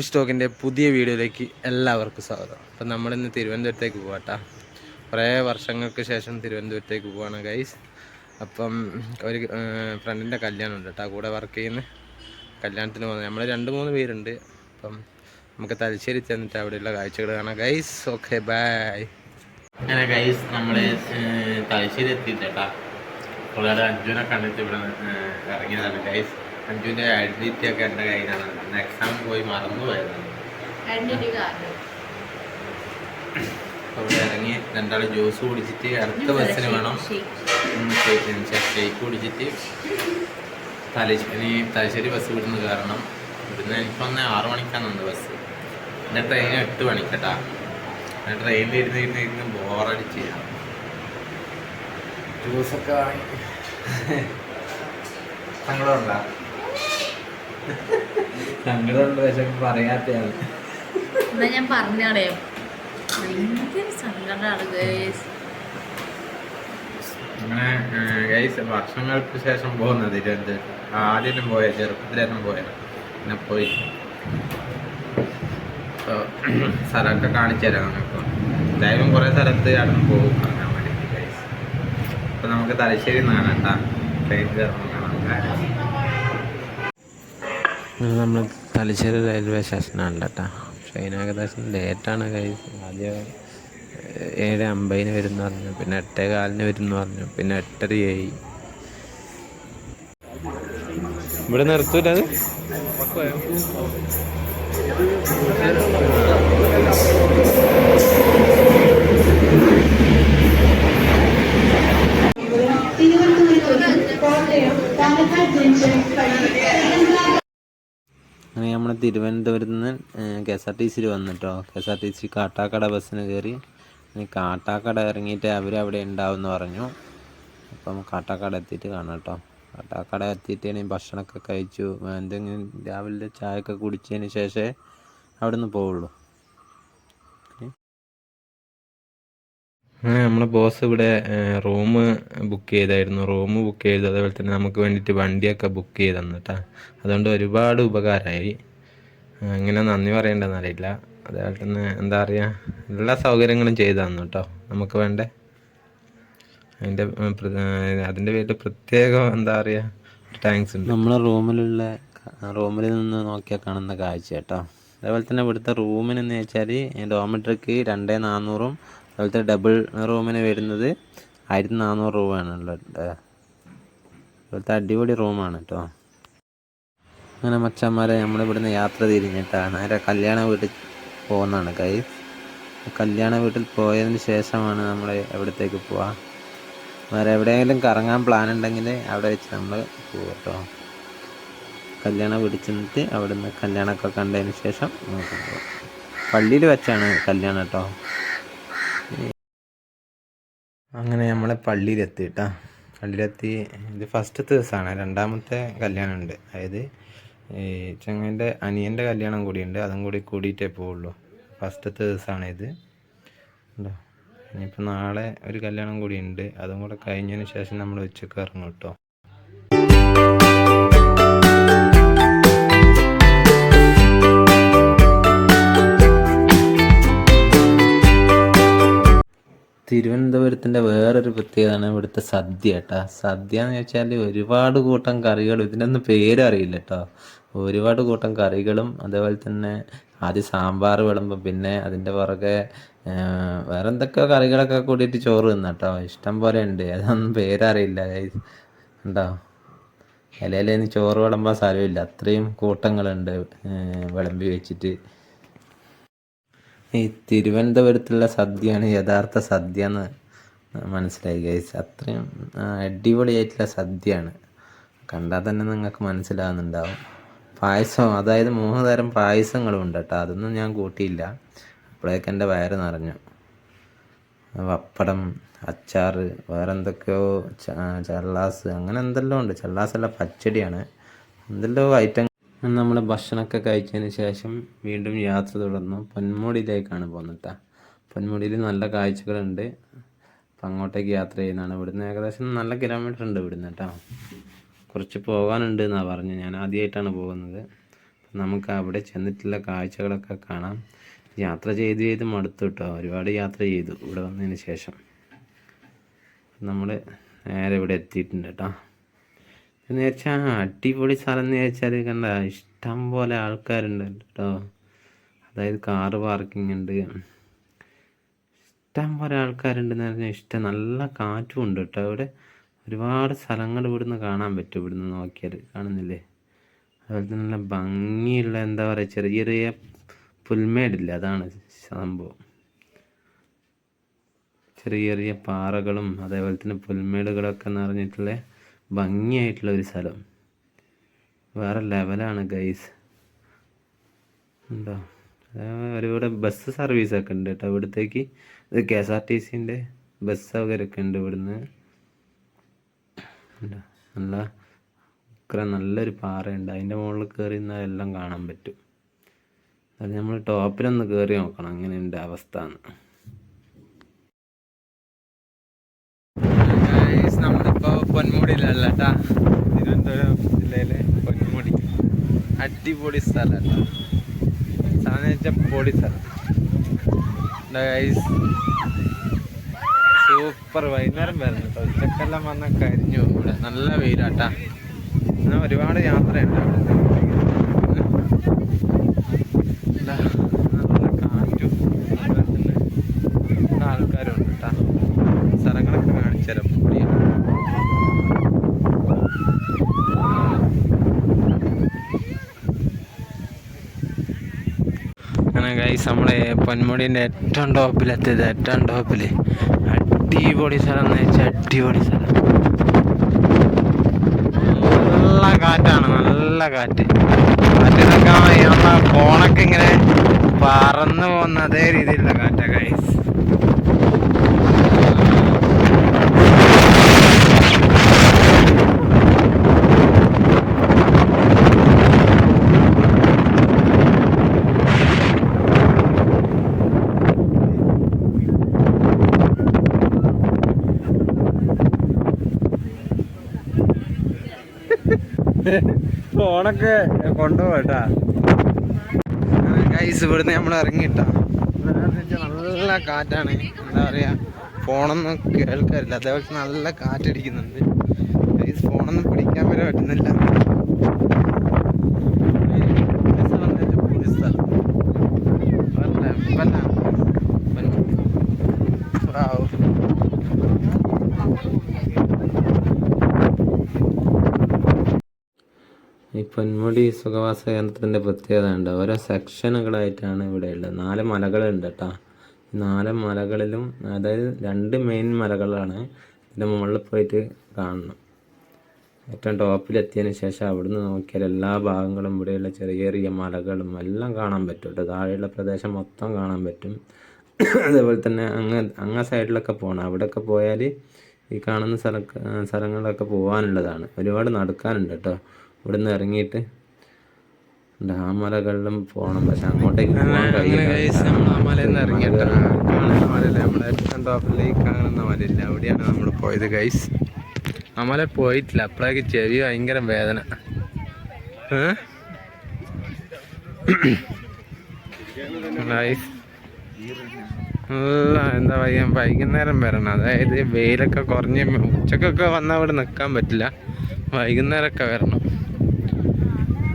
Film സ്റ്റോക്കിന്റെ പുതിയ വീഡിയോയിലേക്ക് എല്ലാവർക്കും സ്വാഗതം. അപ്പം നമ്മളിന്ന് തിരുവനന്തപുരത്തേക്ക് പോകട്ടാ കുറേ വർഷങ്ങൾക്ക് ശേഷം തിരുവനന്തപുരത്തേക്ക് പോവാണ് ഗൈസ് അപ്പം ഒരു ഫ്രണ്ടിന്റെ കല്യാണം ഉണ്ട് കേട്ടോ. കൂടെ വർക്ക് ചെയ്യുന്ന കല്യാണത്തിന് പോകുന്നത്. നമ്മൾ രണ്ട് മൂന്ന് പേരുണ്ട്. അപ്പം നമുക്ക് തലശ്ശേരി ചെന്നിട്ട് അവിടെയുള്ള കാഴ്ചകൾ കാണാം. ഗൈസ് ഓക്കെ ബായ് അങ്ങനെ ഗൈസ് നമ്മൾ തലശ്ശേരി എത്തിയിട്ടാ. കൂടാതെ അഞ്ജുനെ കണ്ടിട്ട് ഇവിടെ ഇറങ്ങിയതാണ് ഗൈസ് അഞ്ജുവിന്റെ ഐഡന്റിറ്റി ഒക്കെ എന്റെ കയ്യിലാണ്. അന്ന് എക്സാം പോയി മറന്നു പോയതാണ് അവിടെ ഇറങ്ങി രണ്ടാൾ ജ്യൂസ് കുടിച്ചിട്ട് അടുത്ത ബസ്സിന് വേണം. ഷേക്ക് കുടിച്ചിട്ട് തലശ്ശേരി തലശ്ശേരി ബസ് വിടുന്ന കാരണം ഇവിടുന്ന് എനിക്കൊന്ന് ആറു മണിക്കാണ് ബസ് എന്റെ ട്രെയിൻ എട്ട് മണിക്കട്ടാ. എന്റെ ട്രെയിനിൽ ഇരുന്ന് ഇരുന്ന് ഇരുന്ന് ബോറടിച്ച് ജ്യൂസൊക്കെ വാങ്ങി. സങ്കടമുണ്ടോ സങ്കടമുണ്ട് പക്ഷെ പറയാത്തയാണ്. എന്നാ ഞാൻ പറഞ്ഞാടേ ഭയങ്കര സങ്കടമാണ് ഗേസ് അങ്ങനെ ഗൈസ് വർഷങ്ങൾക്ക് ശേഷം പോകുന്നത് തിരുവനന്തപുരം ആദ്യം പോയ ചെറുപ്പത്തിലേക്കും പോയത് പിന്നെ പോയി. സ്ഥലമൊക്കെ കാണിച്ചു തരാം നമുക്ക് എന്തായാലും കുറേ സ്ഥലത്ത് അവിടെ പോകും കാണാൻ വേണ്ടിയിട്ട് ഗൈസ് അപ്പോൾ നമുക്ക് തലശ്ശേരി നിന്നാണ് കേട്ടോ. ട്രെയിൻ കയറണം നമ്മൾ തലശ്ശേരി റെയിൽവേ സ്റ്റേഷനാണ് കേട്ടോ ട്രെയിൻ ഏകദേശം ലേറ്റാണ് കൈസ് ആദ്യം ഏഴ് അമ്പതിന് വരും എന്ന് പറഞ്ഞു. പിന്നെ എട്ടേ കാലിന് വരും എന്ന് പറഞ്ഞു. പിന്നെ എട്ടരയായി ഇവിടെ നിർത്തൂല അത്? തിരുവനന്തപുരത്ത് കോട്ടയം പാലക്കാട് ജംഗ്ഷൻ അങ്ങനെ നമ്മൾ തിരുവനന്തപുരത്ത് നിന്ന് കെ എസ് ആർ ടി സിയിൽ വന്നിട്ടോ? K S R T C Kattakada ബസ്സിന് കയറി. ഇനി കാട്ടാക്കട ഇറങ്ങിയിട്ട് അവർ അവിടെ ഉണ്ടാവും പറഞ്ഞു. അപ്പം കാട്ടാക്കട എത്തിയിട്ട് കാണാം കേട്ടോ. കാട്ടാക്കട എത്തിയിട്ട് ഇനി ഭക്ഷണമൊക്കെ കഴിച്ചു. എന്തെങ്കിലും രാവിലെ ചായയൊക്കെ കുടിച്ചതിന് ശേഷമേ അവിടെ നിന്ന് പോവുള്ളൂ അങ്ങനെ നമ്മളെ ബോസ് ഇവിടെ റൂം ബുക്ക് ചെയ്തായിരുന്നു. റൂം ബുക്ക് ചെയ്തു അതേപോലെ തന്നെ നമുക്ക് വേണ്ടിയിട്ട് വണ്ടിയൊക്കെ ബുക്ക് ചെയ്തു തന്നിട്ടാ അതുകൊണ്ട് ഒരുപാട് ഉപകാരമായി. എങ്ങനെ നന്ദി പറയേണ്ടതെന്ന് അറിയില്ല. അതേപോലെ തന്നെ എന്താ പറയുക എല്ലാ സൗകര്യങ്ങളും ചെയ്തു തന്നു കേട്ടോ നമുക്ക് വേണ്ട? അതിന്റെ അതിന്റെ പേരിൽ പ്രത്യേകം എന്താ പറയുക താങ്ക്സ് ഉണ്ട്. നമ്മളെ റൂമിലുള്ള റൂമിൽ നിന്ന് നോക്കിയാൽ കാണുന്ന കാഴ്ച കേട്ടോ അതേപോലെ തന്നെ ഇവിടുത്തെ റൂമിനെന്ന് വെച്ചാൽ ഡോമിട്രിക്ക് രണ്ടേ നാനൂറും അതുപോലത്തെ ഡബിൾ റൂമിന് വരുന്നത് ആയിരത്തി നാനൂറ് രൂപയാണ് ഉള്ളത് അതുപോലത്തെ അടിപൊളി റൂമാണ് കേട്ടോ അങ്ങനെ മച്ചന്മാരെ നമ്മളിവിടുന്ന് യാത്ര തിരിഞ്ഞിട്ടാണ്. നേരെ കല്യാണ വീട്ടിൽ പോകുന്നതാണ് കൈ കല്യാണ വീട്ടിൽ പോയതിന് ശേഷമാണ് നമ്മൾ എവിടത്തേക്ക് പോവുക വേറെ എവിടെയെങ്കിലും കറങ്ങാൻ പ്ലാൻ ഉണ്ടെങ്കിൽ അവിടെ വെച്ച് നമ്മൾ പോകും കേട്ടോ കല്യാണം വിളിച്ചിട്ട് അവിടെ നിന്ന് കല്യാണമൊക്കെ കണ്ടതിന് ശേഷം നമുക്ക് പോകാം പള്ളിയിൽ വെച്ചാണ് കല്യാണം കേട്ടോ അങ്ങനെ നമ്മളെ പള്ളിയിലെത്തി കേട്ടോ പള്ളിയിലെത്തി ഇത് ഫസ്റ്റത്തെ ദിവസമാണ്. രണ്ടാമത്തെ കല്യാണം ഉണ്ട് അതായത് ഈ ചങ്ങന്റെ അനിയന്റെ കല്യാണം കൂടിയുണ്ട്. അതും കൂടി കൂടിയിട്ടേ പോവുള്ളൂ. ഫസ്റ്റത്തെ ദിവസമാണ് ഇത്. ഇനിയിപ്പോൾ നാളെ ഒരു കല്യാണം കൂടി ഉണ്ട്. അതും കൂടെ കഴിഞ്ഞതിന് ശേഷം നമ്മൾ ഉച്ചയ്ക്ക് ഇറങ്ങും കേട്ടോ. തിരുവനന്തപുരത്തിന്റെ വേറൊരു പ്രത്യേകതയാണ് ഇവിടുത്തെ സദ്യ കേട്ടോ. സദ്യ എന്ന് വെച്ചാൽ ഒരുപാട് കൂട്ടം കറികൾ ഇതിനൊന്നും പേരും അറിയില്ല കേട്ടോ. ഒരുപാട് കൂട്ടം കറികളും അതേപോലെ തന്നെ ആദ്യം സാമ്പാർ വിളമ്പും പിന്നെ അതിന്റെ പുറകെ വേറെ എന്തൊക്കെയോ കറികളൊക്കെ കൂടിയിട്ട് ചോറ് തിന്ന കേട്ടോ ഇഷ്ടം പോലെ ഉണ്ട്. അതൊന്നും പേരറിയില്ല ഉണ്ടോ ഇലയിലേന്ന് ചോറ് വിളമ്പാൻ സ്ഥലമില്ല. അത്രയും കൂട്ടങ്ങളുണ്ട് വിളമ്പി വെച്ചിട്ട്. ഈ തിരുവനന്തപുരത്തുള്ള സദ്യയാണ് യഥാർത്ഥ സദ്യ എന്ന് മനസ്സിലായി ഗൈസ് അത്രയും അടിപൊളിയായിട്ടുള്ള സദ്യയാണ്. കണ്ടാൽ തന്നെ നിങ്ങൾക്ക് മനസ്സിലാകുന്നുണ്ടാവും പായസം അതായത് മൂന്ന് തരം പായസങ്ങളും ഉണ്ട് കേട്ടോ. അതൊന്നും ഞാൻ കൂട്ടിയില്ല. അപ്പോഴേക്ക് എന്റെ വയറ് നിറഞ്ഞു. പപ്പടം അച്ചാർ വേറെ എന്തൊക്കെയോ ചള്ളാസ് അങ്ങനെ എന്തെല്ലാം ഉണ്ട്. ചള്ളാസ് അല്ല പച്ചടിയാണ്. എന്തെല്ലോ ഐറ്റം നമ്മൾ ഭക്ഷണമൊക്കെ കഴിച്ചതിന് ശേഷം വീണ്ടും യാത്ര തുടർന്നു. പൊന്മുടിയിലേക്കാണ് പോകുന്നത് പൊന്മുടിയിൽ നല്ല കാഴ്ചകളുണ്ട്. അപ്പം അങ്ങോട്ടേക്ക് യാത്ര ചെയ്യുന്നതാണ്. ഇവിടുന്ന് ഏകദേശം നല്ല കിലോമീറ്റർ ഉണ്ട് ഇവിടുന്ന് കേട്ടോ. കുറച്ച് പോകാനുണ്ട് എന്നാണ് പറഞ്ഞത് ഞാൻ ആദ്യമായിട്ടാണ് പോകുന്നത്. നമുക്ക് അവിടെ ചെന്നിട്ടുള്ള കാഴ്ചകളൊക്കെ കാണാം. യാത്ര ചെയ്ത് ചെയ്ത് മടുത്തു കേട്ടോ. ഒരുപാട് യാത്ര ചെയ്തു ഇവിടെ വന്നതിന് ശേഷം. നമ്മൾ നേരെ ഇവിടെ എത്തിയിട്ടുണ്ട് കേട്ടോ. എന്ന് വെച്ചാൽ അടിപൊളി സ്ഥലം എന്ന് വെച്ചാൽ കണ്ട ഇഷ്ടം പോലെ ആൾക്കാരുണ്ട് കേട്ടോ. അതായത് കാറ് പാർക്കിംഗ് ഉണ്ട്. ഇഷ്ടം പോലെ ആൾക്കാരുണ്ടെന്ന് പറഞ്ഞാൽ ഇഷ്ടം. നല്ല കാറ്റും ഉണ്ട് കേട്ടോ ഇവിടെ ഒരുപാട് സ്ഥലങ്ങൾ ഇവിടുന്ന് കാണാൻ പറ്റും ഇവിടുന്ന് നോക്കിയാൽ കാണുന്നില്ലേ? അതുപോലെ തന്നെ നല്ല ഭംഗിയുള്ള എന്താ പറയുക ചെറിയ ചെറിയ പുൽമേടില്ല അതാണ് സംഭവം. ചെറിയ ചെറിയ പാറകളും അതേപോലെ തന്നെ പുൽമേടുകളൊക്കെ എന്ന് നിറഞ്ഞിട്ടുള്ള ഭംഗിയായിട്ടുള്ള ഒരു സ്ഥലം. വേറെ ലെവലാണ് ഗൈസ്. ഉണ്ടോ? ഒരുപാട് ബസ് സർവീസൊക്കെ ഉണ്ട് കേട്ടോ. ഇവിടത്തേക്ക് ഇത് കെ എസ് ആർ ടി സിന്റെ ബസ് സൗകര്യമൊക്കെ ഉണ്ട് ഇവിടുന്ന്. നല്ല ഇത്ര നല്ലൊരു പാറയുണ്ട്. അതിന്റെ മുകളിൽ കയറി നിന്നാൽ എല്ലാം കാണാൻ പറ്റും. അത് നമ്മൾ ടോപ്പിലൊന്ന് കയറി നോക്കണം. അങ്ങനെയുണ്ട് അവസ്ഥ എന്ന് നമ്മളിപ്പോൾ പൊന്മുടിയിലല്ല കേട്ടാ തിരുവനന്തപുരം ജില്ലയിലെ പൊന്മുടി. അടിപൊളി സ്ഥലം കേട്ടോ സ്ഥലം വെച്ചാൽ പൊളി സ്ഥലം. സൂപ്പർ. വൈകുന്നേരം വരുന്നു ഉച്ചക്കെല്ലാം വന്ന കരിഞ്ഞു. ഇവിടെ നല്ല വെയിലാട്ടാ. എന്നാ ഒരുപാട് യാത്രയുണ്ട് അവിടെ. നല്ല കാറ്റും നല്ല പൊന്മുടിന്റെ ഏറ്റവും ടോപ്പിലെത്തിയത് ഏറ്റവും ടോപ്പിൽ അടിപൊളി സ്ഥലം എന്ന് വെച്ചാൽ അടിപൊളി സ്ഥലം. നല്ല കാറ്റാണ് നല്ല കാറ്റ്. കാറ്റിനൊക്കെ ഫോണൊക്കെ ഇങ്ങനെ പറന്നു പോകുന്ന അതേ രീതിയിലുള്ള കാറ്റാ ഗൈസ് ഫോണൊക്കെ കൊണ്ടുപോകട്ടാ ഗൈസ് ഇവിടുന്ന് നമ്മൾ ഇറങ്ങിട്ടാ നല്ല കാറ്റാണ്. എന്താ പറയാ ഫോണൊന്നും കേൾക്കാറില്ല. അതേപോലെ നല്ല കാറ്റടിക്കുന്നുണ്ട്. ഗൈസ് ഫോണൊന്നും പിടിക്കാൻ വരെ പറ്റുന്നില്ല. ഈ സ്ഥലം എന്ന് വെച്ചാൽ പൊളി സ്ഥലം. നല്ല level ആണ്. Wow. ഈ പൊന്മുടി സുഖവാസ കേന്ദ്രത്തിന്റെ പ്രത്യേകത ഉണ്ട്. ഓരോ സെക്ഷനുകളായിട്ടാണ് ഇവിടെ ഉള്ളത്. നാല് മലകളുണ്ട് കേട്ടോ. നാല് മലകളിലും അതായത് രണ്ട് മെയിൻ മലകളാണ് ഇതിന്റെ മുകളിൽ പോയിട്ട് കാണണം ഏറ്റവും ടോപ്പിലെത്തിയതിന് ശേഷം അവിടുന്ന് നോക്കിയാൽ എല്ലാ ഭാഗങ്ങളും ഇവിടെയുള്ള ചെറിയ ചെറിയ മലകളും എല്ലാം കാണാൻ പറ്റും കേട്ടോ. താഴെയുള്ള പ്രദേശം മൊത്തം കാണാൻ പറ്റും. അതേപോലെ തന്നെ അങ്ങ് അങ്ങ സൈഡിലൊക്കെ പോകണം അവിടെയൊക്കെ പോയാൽ ഈ കാണുന്ന സ്ഥല സ്ഥലങ്ങളിലൊക്കെ പോകാനുള്ളതാണ്. ഒരുപാട് നടക്കാനുണ്ട് കേട്ടോ. ഇവിടുന്ന് ഇറങ്ങിയിട്ട് ഡാമലകളിലും പോകണം പക്ഷെ അങ്ങോട്ടേക്ക് കാണുന്ന മലയില്ല അവിടെയാണ് നമ്മൾ പോയത് ഗൈസ് ആ മല പോയിട്ടില്ല. അപ്പോഴേക്ക് ചെവി ഭയങ്കര വേദന. ഏ? ഗൈസ് നല്ല എന്താ പറയുക വൈകുന്നേരം വരണം. അതായത് വെയിലൊക്കെ കുറഞ്ഞ് ഉച്ചക്കൊക്കെ വന്നാൽ അവിടെ നിൽക്കാൻ പറ്റില്ല. വൈകുന്നേരമൊക്കെ വരണം.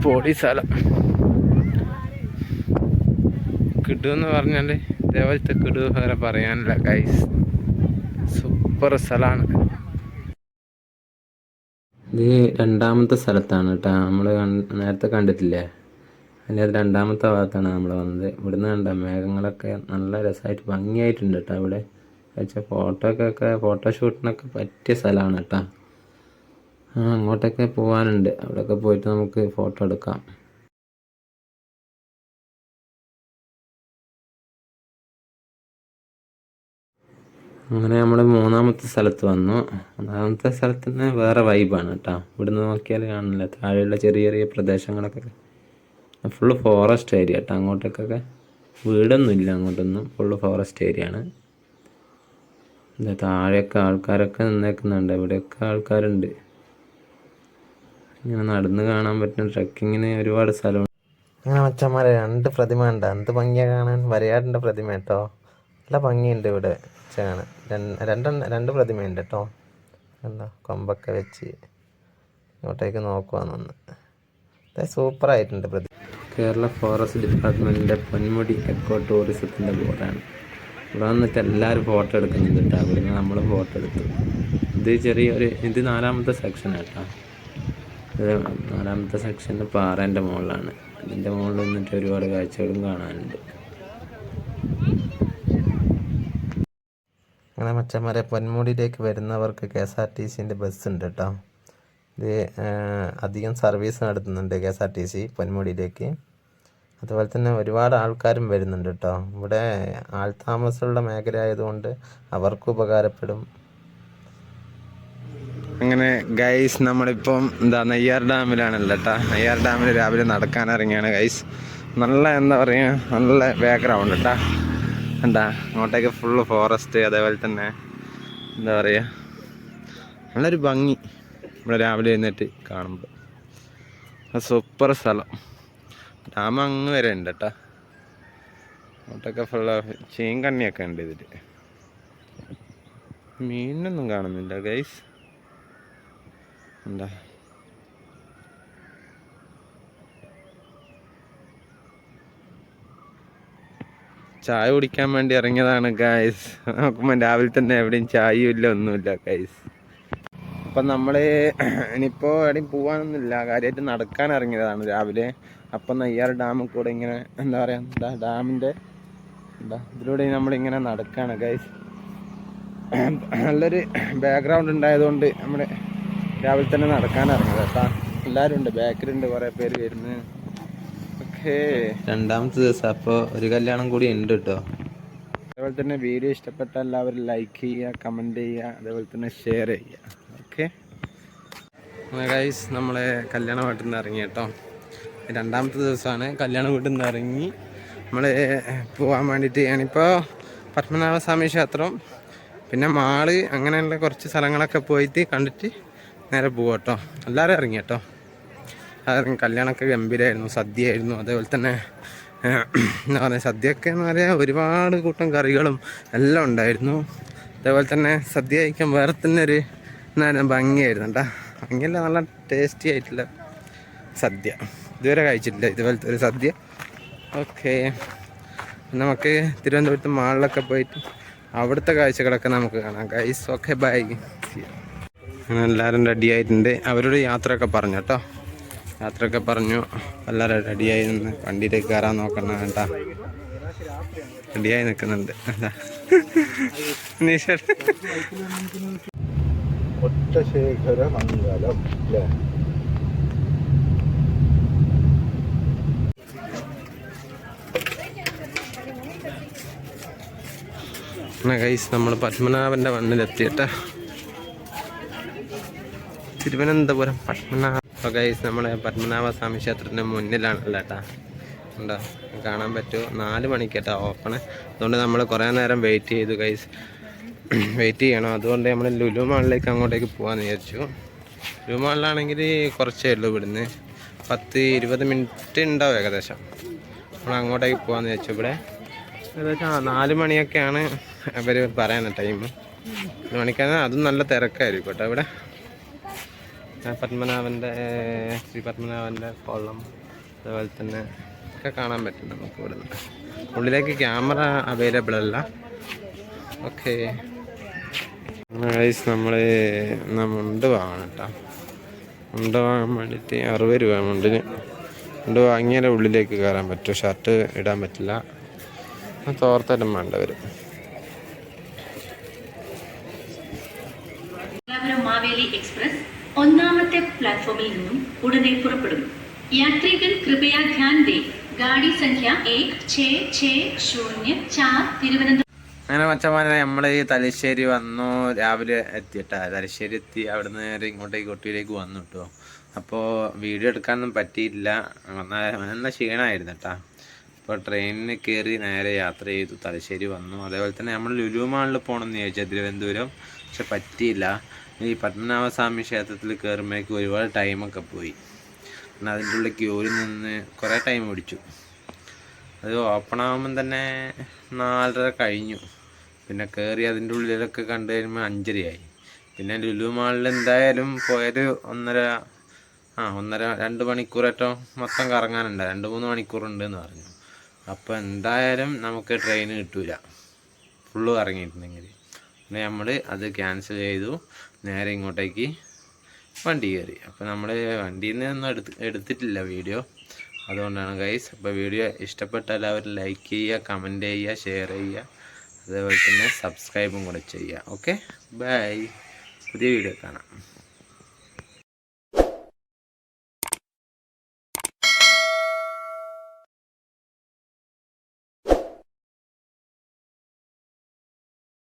പൊടി സ്ഥലം. കിടുവെന്ന് പറഞ്ഞാൽ ഇതേപോലത്തെ കിടു വേറെ പറയാനില്ല ഗൈസ് സൂപ്പർ സ്ഥലമാണ് ഇത് രണ്ടാമത്തെ സ്ഥലത്താണ് കേട്ടോ. നമ്മൾ നേരത്തെ കണ്ടിട്ടില്ലേ? അതിന്റെ അത് രണ്ടാമത്തെ ഭാഗത്താണ് നമ്മൾ വന്നത്. ഇവിടുന്ന് കണ്ട മേഘങ്ങളൊക്കെ നല്ല രസമായിട്ട് ഭംഗിയായിട്ടുണ്ട് കേട്ടോ ഇവിടെ. വെച്ചാൽ ഫോട്ടോക്കൊക്കെ ഫോട്ടോഷൂട്ടിനൊക്കെ പറ്റിയ സ്ഥലമാണ് കേട്ടോ. അങ്ങോട്ടൊക്കെ പോകാനുണ്ട് അവിടെയൊക്കെ പോയിട്ട് നമുക്ക് ഫോട്ടോ എടുക്കാം. അങ്ങനെ നമ്മൾ മൂന്നാമത്തെ സ്ഥലത്ത് വന്നു. മൂന്നാമത്തെ സ്ഥലത്ത് നിന്ന് വേറെ വൈബാണ് കേട്ടോ ഇവിടുന്ന് നോക്കിയാൽ കാണില്ല. താഴെയുള്ള ചെറിയ ചെറിയ പ്രദേശങ്ങളൊക്കെ ഫുള്ള് ഫോറസ്റ്റ് ഏരിയ കേട്ടോ അങ്ങോട്ടേക്കൊക്കെ വീടൊന്നും ഇല്ല അങ്ങോട്ടൊന്നും ഫുള്ള് ഫോറസ്റ്റ് ഏരിയ ആണ്. താഴെയൊക്കെ ആൾക്കാരൊക്കെ നിന്നേക്കുന്നുണ്ട്. ഇവിടെയൊക്കെ ആൾക്കാരുണ്ട്. ഇങ്ങനെ നടന്ന് കാണാൻ പറ്റുന്ന ട്രക്കിങ്ങിന് ഒരുപാട് സ്ഥലമുണ്ട്. അങ്ങനെ മച്ചന്മാരെ രണ്ട് പ്രതിമ ഉണ്ട് എന്ത് ഭംഗിയാണ് കാണാൻ? വരയാടിന്റെ പ്രതിമ കേട്ടോ. നല്ല ഭംഗിയുണ്ട് ഇവിടെ. കാണാൻ രണ്ട് രണ്ട് പ്രതിമയുണ്ട് കേട്ടോ. കണ്ടോ? കൊമ്പൊക്കെ വെച്ച് ഇങ്ങോട്ടേക്ക് നോക്കുവാന്നൊന്ന്. സൂപ്പർ ആയിട്ടുണ്ട് പ്രതി കേരള ഫോറസ്റ്റ് ഡിപ്പാർട്ട്മെന്റിന്റെ പൊന്മുടി എക്കോ ടൂറിസത്തിന്റെ ബോർഡാണ്. ഇവിടെ വന്നിട്ട് എല്ലാവരും ഫോട്ടോ എടുക്കുന്നുണ്ട് കേട്ടോ. അവിടെ നമ്മൾ ഫോട്ടോ എടുത്തു. ഇത് ചെറിയൊരു ഇത് നാലാമത്തെ സെക്ഷൻ കേട്ടോ. നാലാമത്തെ സെക്ഷന്റെ പാറേന്റെ മുകളിലാണ്. അതിന്റെ മുകളിൽ നിന്നിട്ട് ഒരുപാട് കാഴ്ചകളും കാണാനുണ്ട്. അങ്ങനെ മച്ചന്മാരെ പൊന്മുടിയിലേക്ക് വരുന്നവർക്ക് കെ എസ് ആർ ടി സിന്റെ ബസ് ഉണ്ട് കേട്ടോ ഇത് അധികം സർവീസ് നടത്തുന്നുണ്ട് K S R T C പൊന്മുടിയിലേക്ക്. അതുപോലെ തന്നെ ഒരുപാട് ആൾക്കാരും വരുന്നുണ്ട് കേട്ടോ ഇവിടെ ആൾതാമസമുള്ള മേഖല ആയതുകൊണ്ട് അവർക്കും ഉപകാരപ്പെടും. അങ്ങനെ ഗൈസ് നമ്മളിപ്പം എന്താ നെയ്യാർ ഡാമിലാണല്ലോ കേട്ടോ നെയ്യാർ ഡാമിൽ രാവിലെ നടക്കാൻ ഇറങ്ങിയാണ് ഗൈസ് നല്ല എന്താ പറയുക നല്ല ബാക്ക്ഗ്രൗണ്ട് കേട്ടോ എന്താ അങ്ങോട്ടേക്ക് ഫുള്ള് ഫോറസ്റ്റ് അതേപോലെ തന്നെ എന്താ പറയുക നല്ലൊരു ഭംഗി ഇവിടെ രാവിലെ എഴുന്നേറ്റ് കാണുമ്പോൾ സൂപ്പർ സ്ഥലം. ഡാം അങ്ങ് വരെ ഉണ്ട് കേട്ടോ അങ്ങോട്ടൊക്കെ ഫുള്ള് ചീങ്കണ്ണിയൊക്കെ ഉണ്ട് ഇതിൽ മീനൊന്നും കാണുന്നില്ല ഗൈസ് എന്താ ചായ കുടിക്കാൻ വേണ്ടി ഇറങ്ങിയതാണ് ഗൈസ് നോക്കുമ്പോൾ രാവിലെ തന്നെ എവിടെയും ചായയും ഇല്ല ഒന്നുമില്ല ഗൈസ് അപ്പം നമ്മൾ ഇനിയിപ്പോൾ എവിടെയും പോകാനൊന്നുമില്ല കാര്യമായിട്ട് നടക്കാൻ ഇറങ്ങിയതാണ് രാവിലെ. അപ്പം നെയ്യാർ ഡാമിൽ കൂടെ ഇങ്ങനെ എന്താ പറയുക എന്താ ഡാമിന്റെ എന്താ ഇതിലൂടെ നമ്മളിങ്ങനെ നടക്കുകയാണ് ഗൈസ് നല്ലൊരു ബാക്ക്ഗ്രൗണ്ട് ഉണ്ടായതുകൊണ്ട് നമ്മൾ രാവിലെ തന്നെ നടക്കാൻ കേട്ടാ. എല്ലാവരും ഉണ്ട് ബാക്കിലുണ്ട് കുറേ പേര് വരുന്നു. ഓക്കേ. രണ്ടാമത്തെ ദിവസം അപ്പോൾ ഒരു കല്യാണം കൂടി ഉണ്ട് കേട്ടോ. അതേപോലെ തന്നെ വീഡിയോ ഇഷ്ടപ്പെട്ട എല്ലാവരും ലൈക്ക് ചെയ്യുക കമന്റ് ചെയ്യുക അതേപോലെ തന്നെ ഷെയർ ചെയ്യുക. ഓക്കെ. ഗൈസ് നമ്മളെ കല്യാണ വീട്ടിൽ നിന്ന് ഇറങ്ങി കേട്ടോ. രണ്ടാമത്തെ ദിവസമാണ് കല്യാണ വീട്ടിൽ നിന്ന് ഇറങ്ങി. നമ്മൾ പോവാൻ വേണ്ടിയിട്ട് ഞാനിപ്പോൾ പത്മനാഭസ്വാമി ക്ഷേത്രം പിന്നെ മാൾ അങ്ങനെയുള്ള കുറച്ച് സ്ഥലങ്ങളൊക്കെ പോയിട്ട് കണ്ടിട്ട് നേരെ പോവാം കേട്ടോ എല്ലാവരും ഇറങ്ങി കേട്ടോ അതിറങ്ങി കല്യാണമൊക്കെ ഗംഭീരമായിരുന്നു സദ്യയായിരുന്നു അതേപോലെ തന്നെ എന്താ പറയുക സദ്യയൊക്കെ എന്ന് പറയുക ഒരുപാട് കൂട്ടം കറികളും എല്ലാം ഉണ്ടായിരുന്നു. അതേപോലെ തന്നെ സദ്യ കഴിക്കാൻ വേറെ തന്നെ ഒരു എന്നാ ഭംഗിയായിരുന്നു കേട്ടോ ഭംഗിയല്ല നല്ല ടേസ്റ്റി ആയിട്ടുള്ള സദ്യ. ഇതുവരെ കഴിച്ചിട്ടില്ല ഇതുപോലത്തെ ഒരു സദ്യ. ഓക്കെ. നമുക്ക് തിരുവനന്തപുരത്ത് മാളിലൊക്കെ പോയിട്ട് അവിടുത്തെ കാഴ്ചകളൊക്കെ നമുക്ക് കാണാം. ഗൈസ് ഓക്കെ ബൈ അങ്ങനെ എല്ലാവരും റെഡിയായിട്ടുണ്ട് അവരോട് യാത്രയൊക്കെ പറഞ്ഞു കേട്ടോ. യാത്രയൊക്കെ പറഞ്ഞു. എല്ലാവരും റെഡിയായി നിന്ന് വണ്ടിയിലേക്ക് കയറാൻ നോക്കണം കേട്ടാ. റെഡിയായി നിൽക്കുന്നുണ്ട്. ഒറ്റശേഖര മംഗലം അല്ലേ? അങ്ങനെ നമ്മൾ പത്മനാഭന്റെ മണ്ണിലെത്തിയിട്ടാ തിരുവനന്തപുരം പത്മനാഭ ഗൈസ് നമ്മളെ പത്മനാഭ സ്വാമി മുന്നിലാണ് മുന്നിലാണല്ലോ കേട്ടോ ഉണ്ടോ? കാണാൻ പറ്റുമോ? നാല് മണിക്ക് കേട്ടോ ഓപ്പണ്. അതുകൊണ്ട് നമ്മൾ കുറേ നേരം വെയിറ്റ് ചെയ്തു ഗൈസ് വെയിറ്റ് ചെയ്യണം. അതുകൊണ്ട് നമ്മൾ ലുലു മാളിലേക്ക് അങ്ങോട്ടേക്ക് പോകാമെന്ന് വിചാരിച്ചു. ലുലു മാളിലാണെങ്കിൽ കുറച്ചേ ഉള്ളൂ ഇവിടുന്ന്. പത്ത് ഇരുപത് മിനിറ്റ് ഉണ്ടാവും ഏകദേശം. നമ്മൾ അങ്ങോട്ടേക്ക് പോകാമെന്ന് വിചാരിച്ചു ഇവിടെ. ഏകദേശം നാല് മണിയൊക്കെയാണ് അവർ പറയുന്ന ടൈം മണിക്കാണ് അതും നല്ല തിരക്കായിരിക്കും കേട്ടോ ഇവിടെ. പത്മനാഭന്റെ ശ്രീ പത്മനാഭന്റെ കൊള്ളം അതുപോലെ തന്നെ ഒക്കെ കാണാൻ പറ്റും നമുക്ക് ഇവിടെ നിന്ന് ഉള്ളിലേക്ക് ക്യാമറ അവൈലബിൾ അല്ല. ഓക്കെ. നമ്മൾ മുണ്ട് വാങ്ങണം കേട്ടോ. മുണ്ട് വാങ്ങാൻ വേണ്ടിയിട്ട് അറുപത് രൂപ മുണ്ടിന്. മുണ്ട് വാങ്ങിയാലേ ഉള്ളിലേക്ക് കയറാൻ പറ്റും. ഷർട്ട് ഇടാൻ പറ്റില്ല. തോർത്തരം വേണ്ട വരും മംഗലാപുരം രണ്ടാമത്തെ പ്ലാറ്റ്ഫോമിൽ നിന്നും ഉടനെ പുറപ്പെടും യാത്രികൻ കൃപയ ധ്യാൻ ദേ. ഗാഡി സംഖ്യ ഏക് ഛേ ഛേ ശൂന്യ ചാർ തിരുവനന്തപുരം. അങ്ങനെ മച്ചമാരെ നമ്മൾ ഈ തലശ്ശേരി വന്നു. രാവിലെ എത്തിയിട്ട. തലശ്ശേരി എത്തി. അവിടെ നിന്ന് നേരെ ഇങ്ങോട്ടേക്ക് കൊട്ടിയിലേക്ക് വന്നു കേട്ടോ അപ്പോൾ വീഡിയോ എടുക്കാനൊന്നും പറ്റിയില്ല. നല്ല ക്ഷീണമായിരുന്നു കേട്ടാ അപ്പോൾ ട്രെയിനിന് കയറി നേരെ യാത്ര ചെയ്തു. തലശ്ശേരി വന്നു. അതേപോലെ തന്നെ നമ്മൾ ലുലു മാളിൽ പോകണമെന്ന് ചോദിച്ചാൽ തിരുവനന്തപുരം. പക്ഷെ പറ്റിയില്ല. ഈ പത്മനാഭസ്വാമി ക്ഷേത്രത്തിൽ കയറുമ്പോഴേക്ക് ഒരുപാട് ടൈമൊക്കെ പോയി. പിന്നെ അതിന്റെ ഉള്ളിൽ ക്യൂവിൽ നിന്ന് കുറേ ടൈം പിടിച്ചു. അത് ഓപ്പൺ ആകുമ്പം തന്നെ നാലര കഴിഞ്ഞു. പിന്നെ കയറി അതിന്റെ ഉള്ളിലൊക്കെ കണ്ടു കഴിയുമ്പോൾ അഞ്ചരയായി. പിന്നെ ലുലു മാളിൽ എന്തായാലും പോയത് ഒന്നര ആ ഒന്നര രണ്ട് മണിക്കൂറേറ്റോ മൊത്തം കറങ്ങാനുണ്ട്. രണ്ട് മൂന്ന് മണിക്കൂറുണ്ട് എന്ന് പറഞ്ഞു. അപ്പോൾ എന്തായാലും നമുക്ക് ട്രെയിൻ കിട്ടൂല. ഫുള്ള് കറങ്ങിയിട്ടുണ്ടെങ്കിൽ പിന്നെ നമ്മൾ അത് ക്യാൻസൽ ചെയ്തു. നേരെ ഇങ്ങോട്ടേക്ക് വണ്ടി കയറി. അപ്പോൾ നമ്മൾ വണ്ടിയിൽ നിന്നൊന്നും എടുത്ത് എടുത്തിട്ടില്ല വീഡിയോ. അതുകൊണ്ടാണ് ഗൈസ് അപ്പോൾ വീഡിയോ ഇഷ്ടപ്പെട്ട എല്ലാവരും ലൈക്ക് ചെയ്യുക കമന്റ് ചെയ്യുക ഷെയർ ചെയ്യുക. അതേപോലെ തന്നെ സബ്സ്ക്രൈബും കൂടെ ചെയ്യുക. ഓക്കെ ബൈ പുതിയ വീഡിയോ കാണാം.